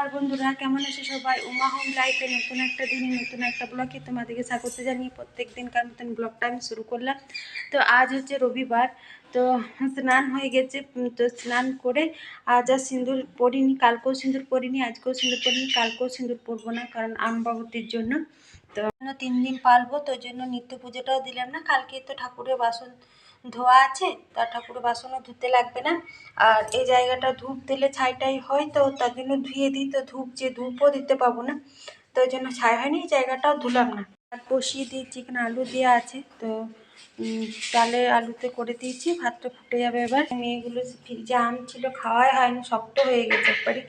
আর বন্ধুরা, কেমন আছে সবাই? উমা হোম লাইফে নতুন একটা দিনে নতুন একটা ব্লগে তোমাদেরকে স্বাগত জানিয়ে প্রত্যেক দিনকার মতন ব্লগটা আমি শুরু করলাম। তো আজ হচ্ছে রবিবার, তো স্নান হয়ে গেছে তো স্নান করে আজ আর সিঁদুর পরিনি কালকেও সিঁদুর পরিনি আজকেও সিঁদুর পরিনি কালকেও সিঁদুর পরবো না কারণ আমবাবতির জন্য। তো তিন দিন পালবো, তো জন্য নিত্য পুজোটাও দিলাম না, কালকে তো ঠাকুরের বাসন ধোয়া আছে তা ঠাকুর বাসনও ধুতে লাগবে না। আর এই জায়গাটা ধূপ দিলে ছাইটাই হয়, তো তার জন্য ধুয়ে দিই। তো ধূপ যে ধূপও দিতে পাবো না, তো ওই জন্য ছাই হয়নি, এই জায়গাটাও ধুলাম না। আর বসিয়ে দিয়েছি, এখানে আলু দেওয়া আছে, তো ডালে আলুতে করে দিয়েছি, ভাতটা ফুটে যাবে এবার। মেয়েগুলো ফ্রিজে আম ছিল, খাওয়াই হয়নি, শক্ত হয়ে গেছে একবারে।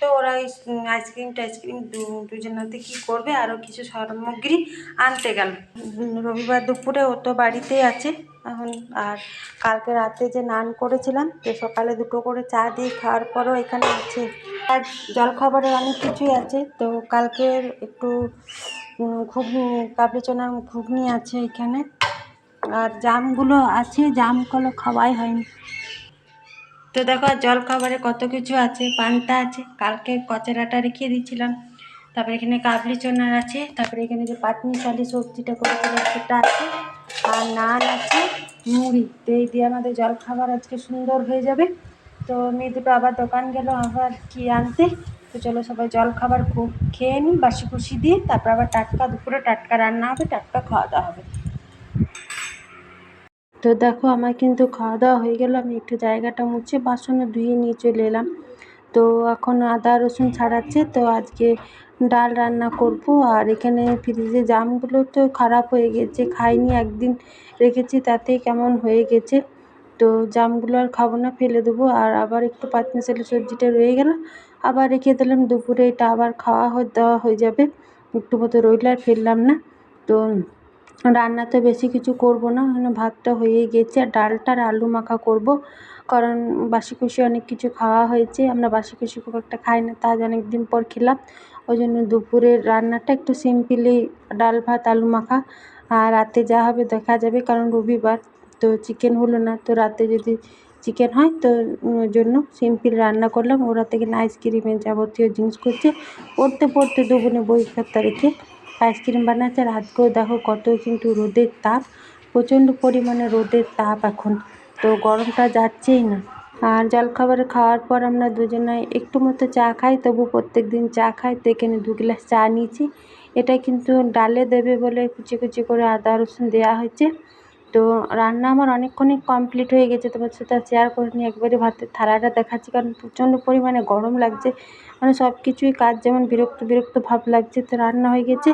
তো ওরা আইসক্রিম টাইসক্রিম দুজনাতে কী করবে, আরও কিছু সামগ্রী আনতে গেল। রবিবার দুপুরে ও তো বাড়িতেই আছে। এখন আর কালকে রাতে যে নান করেছিলাম, তো সকালে দুটো করে চা দিয়ে খাওয়ার পরও এখানে আছে। আর জলখাবারে অনেক কিছুই আছে, তো কালকের একটু ঘুগনি কাবলি চনার ঘুগনি আছে এখানে। আর জামগুলো আছে, জামগুলো খাওয়াই হয়নি। তো দেখো জল খাবারে কত কিছু আছে, পান্তা আছে, কালকে কচরাটা রেখে দিয়েছিলাম। তারপরে এখানে কাবলি চনার আছে, তারপরে এখানে যে পাটনি শালি সবজিটা করেছিলাম, সেটা আছে। আর নান আছে মুড়ি তো এই দিয়ে আমাদের জলখাবার আজকে সুন্দর হয়ে যাবে। তো মেয়ে দুটো আবার দোকান গেল, আবার কি আনতে তো চলো সবাই জলখাবার খুব খেয়ে নিই বাসি কুসি দিয়ে, তারপর আবার টাটকা, দুপুরে টাটকা রান্না হবে, টাটকা খাওয়া দাওয়া হবে। তো দেখো, আমার কিন্তু খাওয়া দাওয়া হয়ে গেল, আমি একটু জায়গাটা মুছে বাসনও ধুয়ে নিয়ে চলে এলাম। তো এখন আদা, রসুন ছাড়াচ্ছে। তো আজকে ডাল রান্না করব। আর এখানে ফ্রিজে জামগুলো তো খারাপ হয়ে গেছে, খাইনি, একদিন রেখেছি তাতেই কেমন হয়ে গেছে। তো জামগুলো আর খাব না, ফেলে দেবো। আর আবার একটু পাঁচমিশালি সবজিটা রয়ে গেল। আবার রেখে দিলাম, দুপুরে এটা আবার খাওয়া দেওয়া হয়ে যাবে। একটু মতো রইল আর ফেললাম না। তো রান্নাতে বেশি কিছু করব না ভাতটা হয়ে গেছে। আর ডালটা আর আলু মাখা করব। কারণ বাসি কুসি অনেক কিছু খাওয়া হয়েছে, আমরা বাসি কুসি খুব একটা খাই না তা আজ অনেক দিন পর খেলাম। ওই জন্য দুপুরের রান্নাটা একটু সিম্পলি ডাল ভাত, আলু মাখা, আর রাতে যা হবে দেখা যাবে, কারণ রবিবার তো চিকেন হলো না, তো রাতে যদি চিকেন হয় তো ওই জন্য সিম্পল রান্না করলাম। ওরা থেকে আইসক্রিমের যাবতীয় জিনিস করছে। পড়তে পড়তে দু বোনে বই খাতা রেখে আইসক্রিম বানাচ্ছে, আর আজকেও দেখো কত কিন্তু রোদের তাপ, প্রচণ্ড পরিমাণে রোদের তাপ এখন। তো গরমটা যাচ্ছেই না। আর জলখাবার খাওয়ার পর আমরা দুজনে একটু মতো চা খাই, তবু প্রত্যেক দিন চা খাই, তো এখানে দু গ্লাস চা নিয়েছি। এটা কিন্তু ডালে দেবে বলে কুচি কুচি করে আদা রসুন দেওয়া হয়েছে। তো রান্না আমার অনেকক্ষণই কমপ্লিট হয়ে গেছে। সাথে আর শেয়ার করিনি একবারে ভাতের থালাটা দেখাচ্ছি। কারণ প্রচণ্ড পরিমাণে গরম লাগছে। মানে সব কিছুই কাজ যেমন বিরক্ত বিরক্ত ভাব লাগছে। তো রান্না হয়ে গেছে।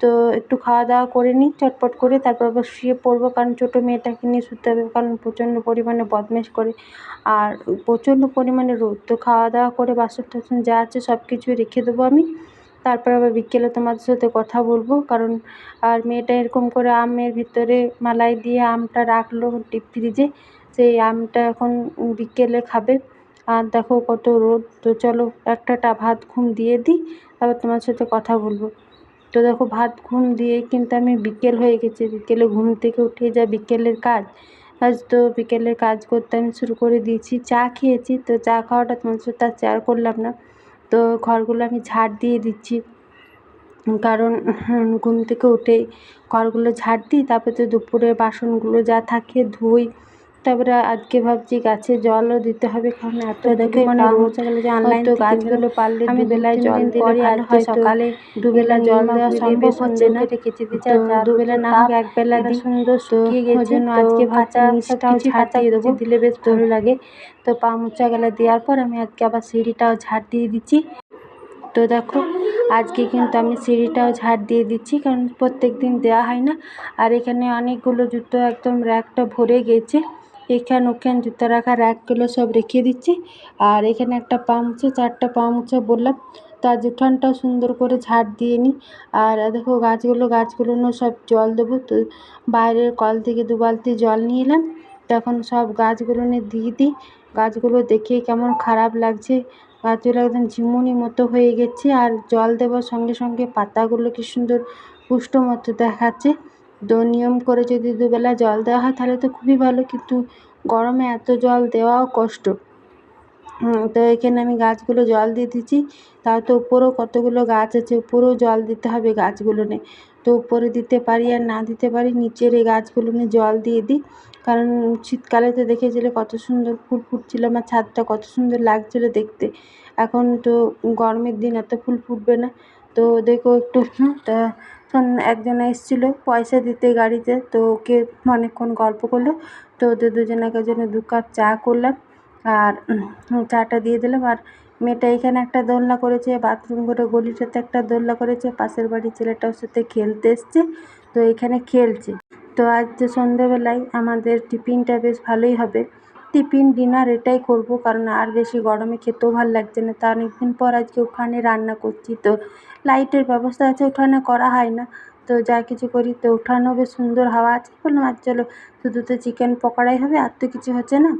তো একটু খাওয়া দাওয়া করে নিই চটপট করে। তারপর আবার শুয়ে পড়ব, কারণ ছোটো মেয়েটাকে নিয়ে শুতে হবে, কারণ প্রচণ্ড পরিমাণে বদমেশ করে। আর প্রচণ্ড পরিমাণে রোদ। তো খাওয়া দাওয়া করে বাসন টাসন যা আছে সব কিছুই রেখে দেবো আমি। তারপর আবার বিকেলে তোমাদের সাথে কথা বলব। কারণ আর মেয়েটা এরকম করে আমের ভিতরে মালাই দিয়ে আমটা রাখল ডিপ ফ্রিজে। সেই আমটা এখন বিকেলে খাবে। আর দেখো কত রোদ। তো চলো একটা ভাত ঘুম দিয়ে দিই, তারপর তোমার সাথে কথা বলব। তো দেখো ভাত ঘুম দিয়েই কিন্তু আমি বিকেল হয়ে গেছে। বিকেলে ঘুম থেকে উঠে যা বিকেলের কাজ। আজ তো বিকেলের কাজ করতে আমি শুরু করে দিয়েছি। চা খেয়েছি। তো চা খাওয়াটা তোমার সাথে আর শেয়ার করলাম না। তো খড়গুলো আমি ঝাড় দিয়ে দিচ্ছি। কারণ ঘুম থেকে উঠেই ঘরগুলো ঝাড় দিই, তারপর তো দুপুরে বাসনগুলো যা থাকে ধুই। তারপরে আজকে ভাবছি গাছে জলও দিতে হবে কারণ এত দেখে মানে গেলে যে অনলাইন তো গাছগুলো পারলে আমি বেলায় জল দিলে ভালো হয়। সকালে দুবেলা জল দেওয়া সম্ভব হচ্ছে না। কেচে দিচ্ছে দুবেলা না হোক এক বেলা দিই। সুন্দর শুকিয়ে গেছে জন্য আজকে ভাজা নিচটাও ঝাঁটিয়ে দেবো। দিলে বেশ ভালো লাগে। তো পা মোচা গেলে দেওয়ার পর আমি আজকে আবার সিঁড়িটাও ঝাড় দিয়ে দিচ্ছি। তো দেখো আজকে কিন্তু আমি সিঁড়িটাও ঝাড় দিয়ে দিচ্ছি কারণ প্রত্যেক দিন দেওয়া হয় না। আর এখানে অনেকগুলো জুতো একদম র্যাকটা ভরে গেছে। এখান ওখান জুতো রাখা র্যাকগুলো সব রেখে দিচ্ছি। আর এখানে একটা পা মুছে চারটা পা মুছে বললাম। তার উঠানটাও সুন্দর করে ঝাড় দিয়ে নিই আর দেখো গাছগুলো গাছগুলো সব জল দেবো। তো বাইরের কল থেকে দু বালতি জল নিয়ে এলাম। তখন সব গাছগুলো দিয়ে দিই। গাছগুলো দেখে কেমন খারাপ লাগছে। গাছগুলো একদম ঝিমুনি মতো হয়ে গেছে। আর জল দেওয়ার সঙ্গে সঙ্গে পাতাগুলো কি সুন্দর পুষ্ট মতো দেখাচ্ছে। নিয়ম করে যদি দুবেলা জল দেওয়া হয়, তাহলে তো খুবই ভালো, কিন্তু গরমে এত জল দেওয়াও কষ্ট। তো এখানে আমি গাছগুলো জল দিয়ে দিচ্ছি। তাও তো উপরেও কতগুলো গাছ আছে, উপরেও জল দিতে হবে গাছগুলো নিয়ে। তো উপরে দিতে পারি আর না দিতে পারি, নিচের এই গাছগুলো নিয়ে জল দিয়ে দিই। কারণ শীতকালে তো দেখেছিলে কত সুন্দর ফুল ফুটছিল, আমার ছাদটা কত সুন্দর লাগছিল দেখতে। এখন তো গরমের দিন এত ফুল ফুটবে না। তো দেখো একটু তা একজন এসেছিল পয়সা দিতে গাড়িতে, তো ওকে অনেকক্ষণ গল্প করল, তো ওদের দুজনের জন্য দু কাপ চা করলাম আর চাটা দিয়ে দিলাম। আর মেয়েটা এখানে একটা দোলনা করেছে বাথরুম করে গলিটাতে একটা দোলনা করেছে, পাশের বাড়ির ছেলেটা ওর সাথে খেলতে এসছে, তো এখানে খেলছে। তো আজ তো সন্ধেবেলায় আমাদের টিফিনটা বেশ ভালোই হবে। টিফিন ডিনার এটাই করব, কারণ আর বেশি গরমে খেতেও ভালো লাগছে না। তা অনেকদিন পর আজকে উঠানে রান্না করছি, তো লাইটের ব্যবস্থা আছে, উঠানে করা হয় না। তো যা কিছু করি, তো উঠানেও বেশ সুন্দর হাওয়া আছে। বললাম আর চলো শুধু তো চিকেন পকোড়াই হবে, আর তো কিছু হচ্ছে না।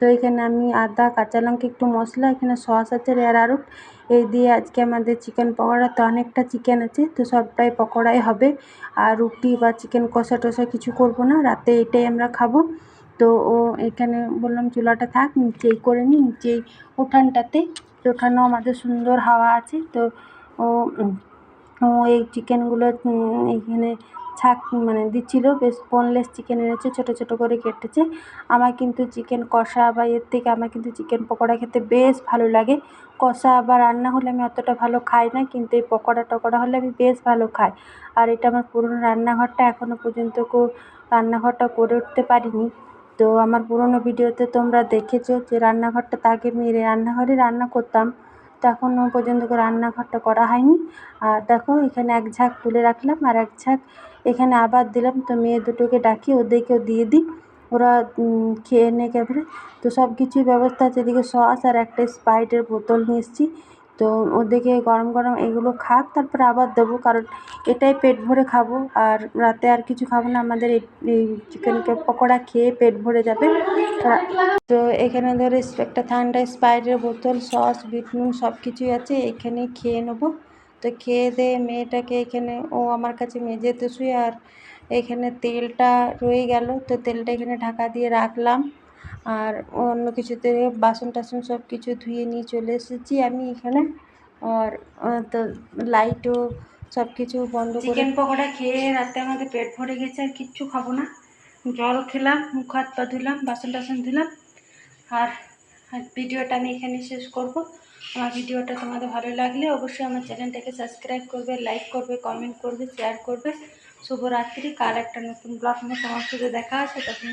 তো এখানে আমি আদা, কাঁচা লঙ্কা, একটু মশলা, এখানে সস আছে রেয়ার আরুট এই দিয়ে আজকে আমাদের চিকেন পকোড়া, তো অনেকটা চিকেন আছে, তো সবটাই পকোড়াই হবে। আর রুটি বা চিকেন কষা টষা কিছু করব না, রাতে এটাই আমরা খাব। তো ও এখানে বললাম, চুলাটা থাক, নিচেই করে নিই নিচেই উঠানটাতে। তো ওখানেও আমাদের সুন্দর হাওয়া আছে। তো ও ও এই চিকেনগুলো এখানে ছাক মানে দিচ্ছিল, বেশ বোনলেস চিকেন এনেছে, ছোটো ছোটো করে কেটেছে। আমার কিন্তু চিকেন কষা বা এর থেকে আমার কিন্তু চিকেন পকোড়া খেতে বেশ ভালো লাগে। কষা বা রান্না হলে আমি অতটা ভালো খাই না, কিন্তু এই পকোড়া টকোড়া হলে আমি বেশ ভালো খাই। আর এটা আমার পুরনো রান্নাঘরটা এখনও পর্যন্ত কেউ রান্নাঘরটা করে উঠতে পারিনি। তো আমার পুরনো ভিডিওতে তোমরা দেখেছ যে রান্নাঘরটা তাকে মেরে রান্নাঘরে রান্না করতাম। তো এখনও পর্যন্ত রান্নাঘরটা করা হয়নি। আর দেখো, এখানে এক ঝাঁক তুলে রাখলাম আর এক ঝাঁক এখানে আবার দিলাম। তো মেয়ে দুটোকে ডাকি, ওদেরকেও দিয়ে দিই। ওরা খেয়ে নেক এবারে তো সব কিছুই ব্যবস্থা আছে। এদিকে সস আর একটা স্প্রাইটের বোতল নিয়ে এসেছি। তো ওদেরকে গরম গরম এগুলো খাক, তারপরে আবার দেবো, কারণ এটাই পেট ভরে খাব। আর রাতে আর কিছু খাব না, আমাদের এই চিকেন পকোড়া খেয়ে পেট ভরে যাবে। তো এখানে ধরো একটা ঠান্ডা স্প্রাইটের বোতল সস বিট নুন সব কিছুই আছে, এখানেই খেয়ে নেব। তো খেয়ে দিয়ে মেয়েটাকে এখানে, ও আমার কাছে মেঝেতে শুয়ে, আর এখানে তেলটা রয়ে গেল। তো তেলটা এখানে ঢাকা দিয়ে রাখলাম। আর অন্য কিছুতে বাসন টাসন সব কিছু ধুয়ে নিয়ে চলে এসেছি আমি এখানে। আর তো লাইটও সব কিছু বন্ধ করে চিকেন পকোড়া খেয়ে রাতে আমাদের পেট ভরে গেছে, আর কিচ্ছু খাব না। জল খেলাম, মুখ হাত পা ধুলাম, বাসন টাসন ধুলাম। আর ভিডিওটা আমি এখানে শেষ করব। আমার ভিডিওটা তোমাদের ভালো লাগলে অবশ্যই আমার চ্যানেলটাকে সাবস্ক্রাইব করবে, লাইক করবে, কমেন্ট করবে, শেয়ার করবে। শুভরাত্রি, কাল একটা নতুন ব্লগ নিয়ে তোমার সাথে দেখা আছে তখন